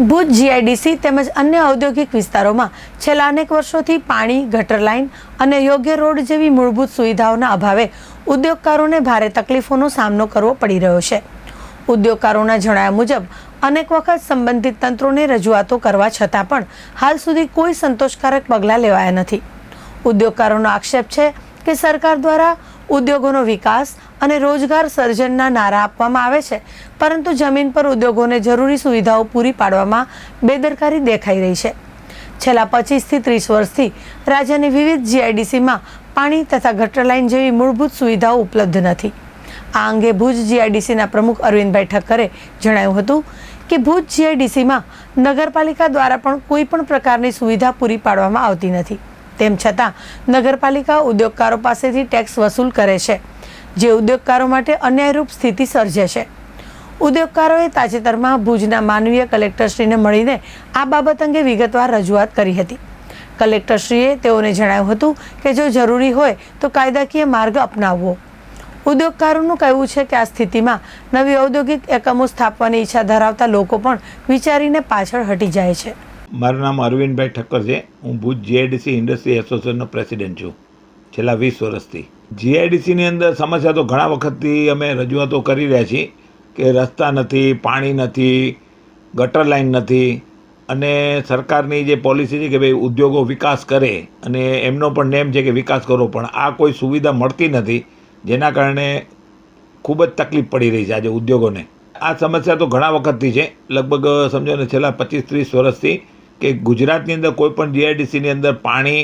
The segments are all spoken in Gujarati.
ભુજ જીઆઈડીસી તેમજ અન્ય ઔદ્યોગિક વિસ્તારોમાં છેલ્લા અનેક વર્ષોથી પાણી, ગટર લાઇન અને યોગ્ય રોડ જેવી મૂળભૂત સુવિધાઓના અભાવે ઉદ્યોગકારોને ભારે તકલીફોનો સામનો કરવો પડી રહ્યો છે. ઉદ્યોગકારોના જણાવ્યા મુજબ, અનેક વખત સંબંધિત તંત્રોને રજૂઆતો કરવા છતાં પણ હાલ સુધી કોઈ સંતોષકારક પગલાં લેવાયા નથી. ઉદ્યોગકારોનો આક્ષેપ છે કે સરકાર દ્વારા ઉદ્યોગોનો વિકાસ અને રોજગાર સર્જનના નારા આપવામાં આવે છે. પરંતુ જમીન પર ઉદ્યોગોને જરૂરી સુવિધાઓ પૂરી પાડવામાં બેદરકારી દેખાઈ રહી છે. છેલ્લા પચીસથી ત્રીસ વર્ષથી રાજ્યની વિવિધ જીઆઈડીસીમાં પાણી તથા ગટર લાઇન જેવી મૂળભૂત સુવિધાઓ ઉપલબ્ધ નથી. આ અંગે ભુજ જીઆઈડીસીના પ્રમુખ અરવિંદભાઈ ઠક્કરે જણાવ્યું હતું કે ભુજ જીઆઈડીસીમાં નગરપાલિકા દ્વારા પણ કોઈ પણ પ્રકારની સુવિધા પૂરી પાડવામાં આવતી નથી. તેમ છતાં નગરપાલિકા ઉદ્યોગકારો પાસેથી ટેક્સ વસૂલ કરે છે, જે ઉદ્યોગકારો માટે અન્યાયરૂપ સ્થિતિ સર્જે છે. ઉદ્યોગકારોએ તાજેતરમાં ભુજના માનવીય કલેક્ટરશ્રીને મળીને આ બાબત અંગે વિગતવાર રજૂઆત કરી હતી. કલેક્ટરશ્રીએ તેઓને જણાવ્યું હતું કે જો જરૂરી હોય તો કાયદાકીય માર્ગ અપનાવવો. ઉદ્યોગકારોનું કહેવું છે કે આ સ્થિતિમાં નવી ઔદ્યોગિક એકમો સ્થાપવાની ઈચ્છા ધરાવતા લોકો પણ વિચારીને પાછળ હટી જાય છે. મારું નામ અરવિંદભાઈ ઠક્કર છે. હું ભુજ જીઆઈડીસી ઇન્ડસ્ટ્રી એસોસિએશનનો પ્રેસિડેન્ટ છું. છેલ્લા વીસ વર્ષથી. જીઆઈડીસીની અંદર સમસ્યા તો ઘણા વખતથી અમે રજૂઆતો કરી રહ્યા છીએ કે રસ્તા નથી, પાણી નથી, ગટર લાઇન નથી અને સરકારની જે પોલિસી છે કે ભાઈ ઉદ્યોગો વિકાસ કરે અને એમનો પણ નેમ છે કે વિકાસ કરો, પણ આ કોઈ સુવિધા મળતી નથી જેના કારણે ખૂબ જ તકલીફ પડી રહી છે આજે ઉદ્યોગોને. આ સમસ્યા તો ઘણા વખતથી છે. લગભગ સમજો ને છેલ્લા પચીસ ત્રીસ વર્ષથી કે ગુજરાતની અંદર કોઈ પણ જીઆઈડીસીની અંદર પાણી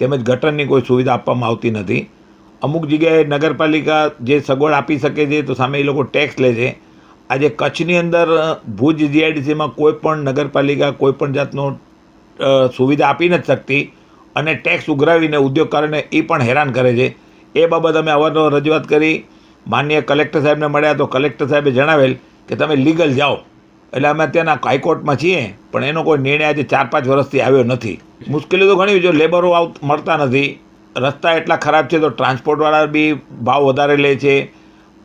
તેમજ ગટરની કોઈ સુવિધા આપવામાં આવતી નથી. અમુક જગ્યાએ નગરપાલિકા જે સગવડ આપી શકે છે તો સામે એ લોકો ટેક્સ લે છે. આજે કચ્છની અંદર ભુજ જીઆઈડીસીમાં કોઈ પણ નગરપાલિકા કોઈ પણ જાતનો સુવિધા આપી નથી શકતી અને ટેક્સ ઉઘરાવીને ઉદ્યોગકારોને એ પણ હેરાન કરે છે. એ બાબત અમે અવારનવાર રજૂઆત કરી. માન્ય કલેક્ટર સાહેબને મળ્યા તો કલેક્ટર સાહેબે જણાવેલ કે તમે લીગલ જાઓ. એટલે અમે અત્યારના હાઈકોર્ટમાં છીએ, પણ એનો કોઈ નિર્ણય આજે ચાર પાંચ વર્ષથી આવ્યો નથી. મુશ્કેલી તો ઘણી જો લેબરો આવ, મળતા નથી. રસ્તા એટલા ખરાબ છે તો ટ્રાન્સપોર્ટવાળા બી ભાવ વધારે લે છે.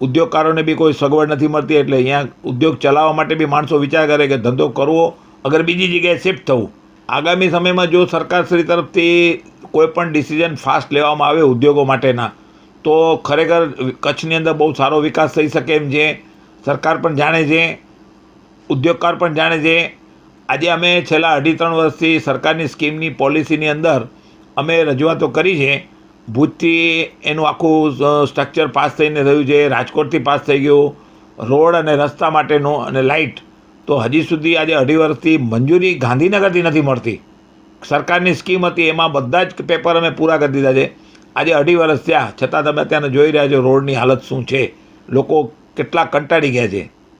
ઉદ્યોગકારોને બી કોઈ સગવડ નથી મળતી એટલે અહીંયા ઉદ્યોગ ચલાવવા માટે બી માણસો વિચાર કરે કે ધંધો કરવો, અગર બીજી જગ્યાએ શિફ્ટ થવું. આગામી સમયમાં જો સરકારશ્રી તરફથી કોઈ પણ ડિસિઝન ફાસ્ટ લેવામાં આવે ઉદ્યોગો માટેના, તો ખરેખર કચ્છની અંદર બહુ સારો વિકાસ થઈ શકે એમ છે. સરકાર પણ જાણે છે ઉદ્યોગકાર પણ જાણે છે, આજે અમે છેલ્લા અઢી ત્રણ વર્ષથી સરકારની સ્કીમની પોલિસીની અંદર અમે રજૂઆતો કરી છે, ભૂજથી એનું આખું સ્ટ્રક્ચર પાસ થઈને થયું છે, રાજકોટથી પાસ થઈ ગયું, રોડ અને રસ્તા માટેનું અને લાઇટ. તો હજી સુધી આજે અઢી વર્ષથી મંજૂરી ગાંધીનગરથી નથી મળતી. સરકારની સ્કીમ હતી, એમાં બધા જ પેપર અમે પૂરા કરી દીધા છે. આજે અઢી વર્ષ થયા, છતાં તમે અત્યારે જોઈ રહ્યા છો રોડની હાલત શું છે. લોકો કેટલા કંટાળી ગયા છે.